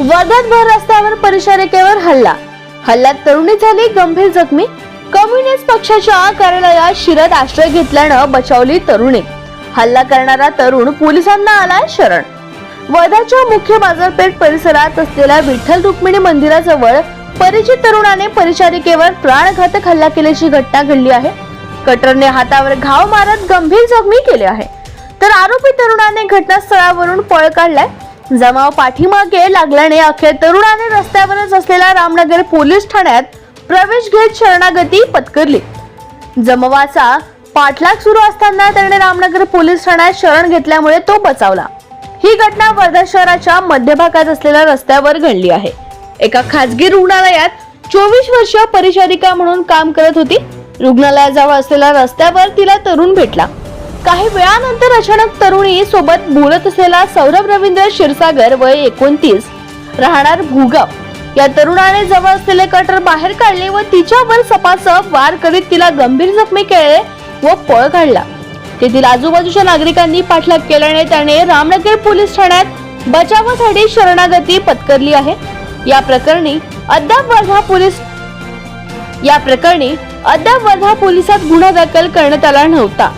वर्ध्यात भर रस्त्यावर परिचारिकेवर हल्ला. हल्ल्यात तरुणी झाली गंभीर जखमी. कम्युनिस्ट पक्षाच्या कार्यालयात शिरत आश्रय घेतल्यानं बचावली तरुणी. हल्ला करणारा तरुण पोलिसांना आलाय शरण. वर्ध्याच्या मुख्य बाजारपेठ परिसरात असलेल्या विठ्ठल रुक्मिणी मंदिराजवळ परिचित तरुणाने परिचारिकेवर प्राणघातक हल्ला केल्याची घटना घडली आहे. कटरने हातावर घाव मारत गंभीर जखमी केले आहे. तर आरोपी तरुणाने घटनास्थळावरून पळ काढलाय. जमाव पाठीमागे लागल्याने अखेर तरुणाने रस्त्यावरच असलेल्या रामनगर पोलीस ठाण्यात प्रवेश घेत शरणागती पत्करली. जमावाचा पाठलाग सुरू असताना त्याने रामनगर पोलीस ठाण्यात शरण घेतल्यामुळे तो बचावला. ही घटना वर्धा शहराच्या मध्यभागात असलेल्या रस्त्यावर घडली आहे. एका खासगी रुग्णालयात चोवीस वर्ष परिचारिका म्हणून काम करत होती. रुग्णालयाजवळ असलेल्या रस्त्यावर तिला तरुण भेटला. काही वेळानंतर अचानक तरुणी सोबत बोलत असलेला सौरभ रवींद्र क्षीरसागर वय एकोणतीस राहणार भूगाव या तरुणाने जवळ असलेले कटर बाहेर काढले व तिच्यावर सपासप वार करीत तिला गंभीर जखमी केले व पळ काढला. तेथील आजूबाजूच्या नागरिकांनी पाठलाग केल्याने त्याने रामनगर पोलीस ठाण्यात बचावासाठी शरणागती पत्करली आहे. या प्रकरणी अद्याप वर्धा पोलीस या प्रकरणी अद्याप वर्धा पोलिसात गुन्हा दाखल करण्यात आला नव्हता.